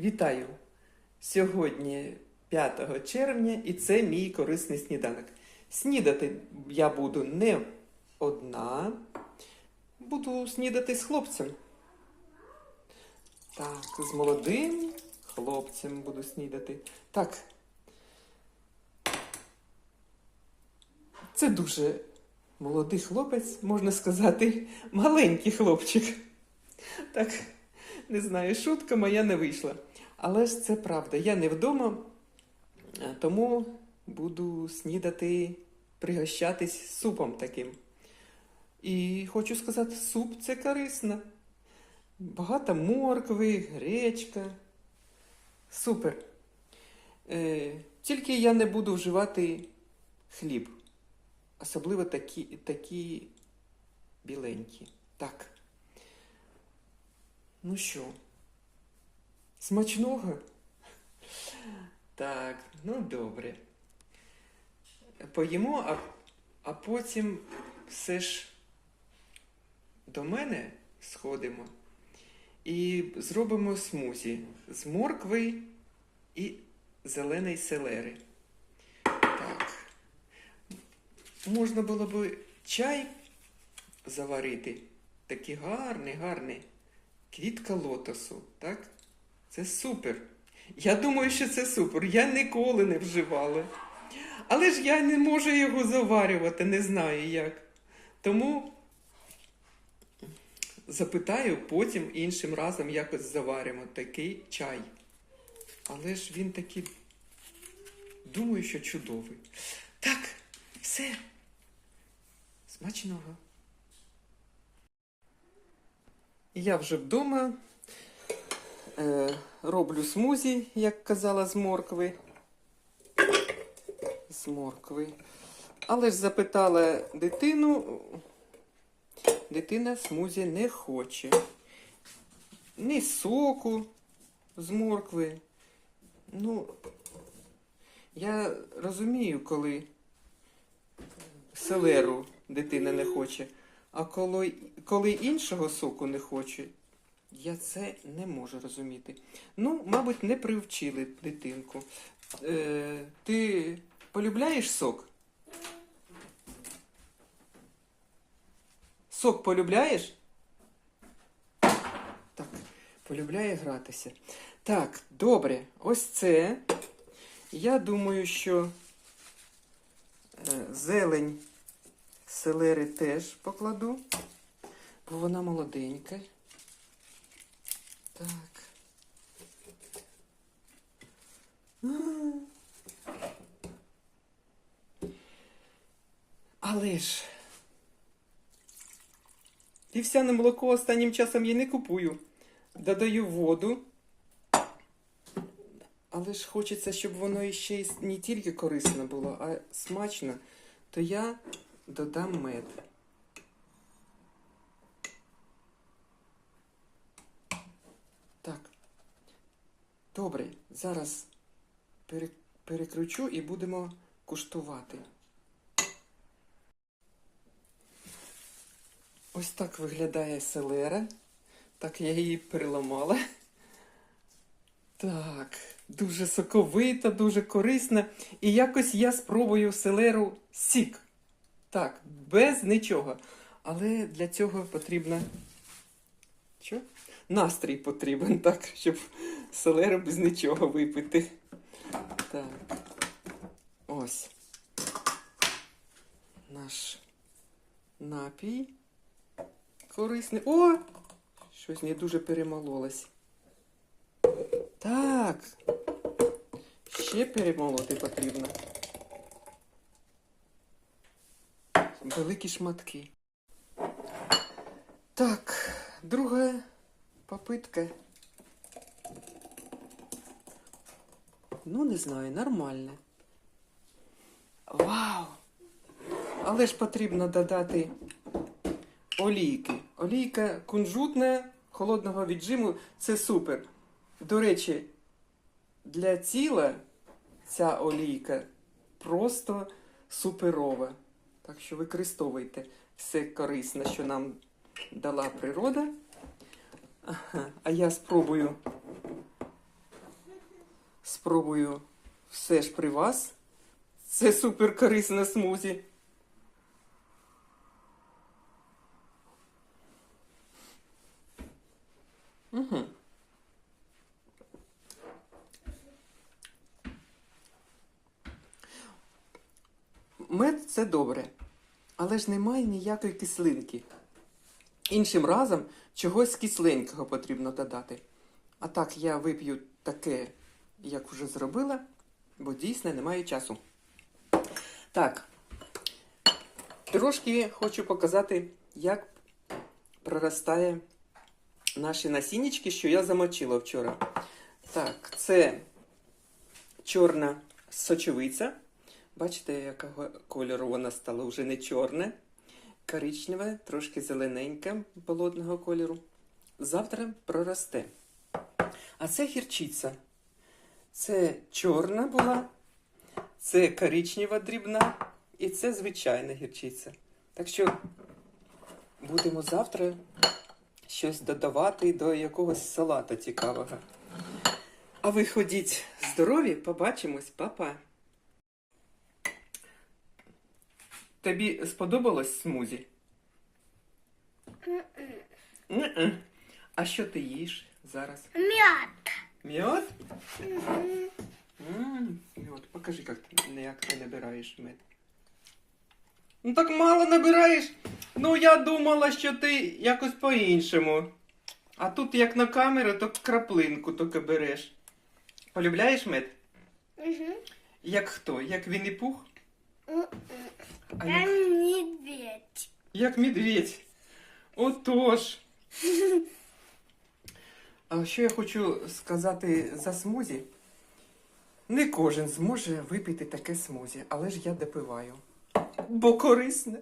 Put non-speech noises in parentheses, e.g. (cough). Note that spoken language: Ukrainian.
Вітаю! Сьогодні 5 червня і це мій корисний сніданок. Снідати я буду не одна, буду снідати з хлопцем. Так, з молодим хлопцем буду снідати. Так. Це дуже молодий хлопець, можна сказати, маленький хлопчик. Так, не знаю, шутка моя не вийшла. Але ж це правда. Я не вдома, е, тому буду снідати, пригощатись супом таким. І хочу сказати, суп це корисно. Багато моркви, гречка. Супер. Е, тільки я не буду вживати хліб. Особливо такі, такі біленькі. Так. Ну що, смачного? Так, ну добре. Поїмо, а, а потім все ж до мене сходимо і зробимо смузі з моркви і зеленої селери. Так. Можна було б чай заварити. Такий гарний, гарний. Квітка лотосу, так? Це супер. Я думаю, що це супер. Я ніколи не вживала. Але ж я не можу його заварювати, не знаю як. Тому запитаю потім іншим разом якось заваримо такий чай. Але ж він такий, думаю, що чудовий. Так, все. Смачного. Я вже вдома роблю смузі, як казала, з моркви. З моркви. Але ж запитала дитину, дитина смузі не хоче. Ні соку з моркви. Ну, я розумію, коли селеру дитина не хоче. А коли, коли іншого соку не хоче, я це не можу розуміти. Ну, мабуть, не привчили дитинку. Е, ти полюбляєш сок? Сок полюбляєш? Так, полюбляє гратися. Так, добре, ось це. Я думаю, що е, зелень селери теж покладу, бо вона молоденька. Так. Але ж. Вівсяне молоко останнім часом я не купую. Додаю воду. Але ж хочеться, щоб воно іще не тільки корисно було, а смачно, то я додам мед. Так. Добре, зараз перекручу і будемо куштувати. Ось так виглядає селера. Так я її переламала. Так, дуже соковита, дуже корисна. І якось я спробую селеру сік. Так, без нічого. Але для цього потрібно. Що? Настрій потрібен, (laughs) так, щоб селеру без нічого випити. Так. Ось. Наш напій. Корисний. О! Щось не дуже перемололось. Так. Ще перемолоти потрібно. Великі шматки. Так, друга попитка. Ну, не знаю, нормально. Вау! Але ж потрібно додати олійки. Олійка кунжутна, холодного віджиму це супер. До речі, для тіла ця олійка просто суперова. Так що використовуйте все корисне, що нам дала природа. А я спробую спробую все ж при вас. Це супер корисне смузі. Угу. Мед це добре, але ж немає ніякої кислинки. Іншим разом чогось кисленького потрібно додати. А так я вип'ю таке, як вже зробила, бо дійсно немає часу. Так, трошки хочу показати, як проростає наші насіннячки, що я замочила вчора. Так, це чорна сочовиця. Бачите, якого кольору вона стала вже не чорне, коричневе, трошки зелененьке болотного кольору. Завтра проросте. А це гірчиця. Це чорна була, це коричнева дрібна і це звичайна гірчиця. Так що будемо завтра щось додавати до якогось салата цікавого. А ви ходіть здорові, побачимось, Па-па. Тобі сподобалось смузі? Ні-ні. А що ти їш зараз? Мед. Мед? М, Мед. Покажи, як ти, як ти набираєш мед. Ну так мало набираєш. Ну я думала, що ти якось по-іншому. А тут як на камеру, то краплинку тільки береш. Полюбляєш мед? Угу. Як хто? Як Вінні Пух? А як, медведь. як медведь. Отож. А що я хочу сказати за смузі? Не кожен зможе випити таке смузі, але ж я допиваю. Бо корисне.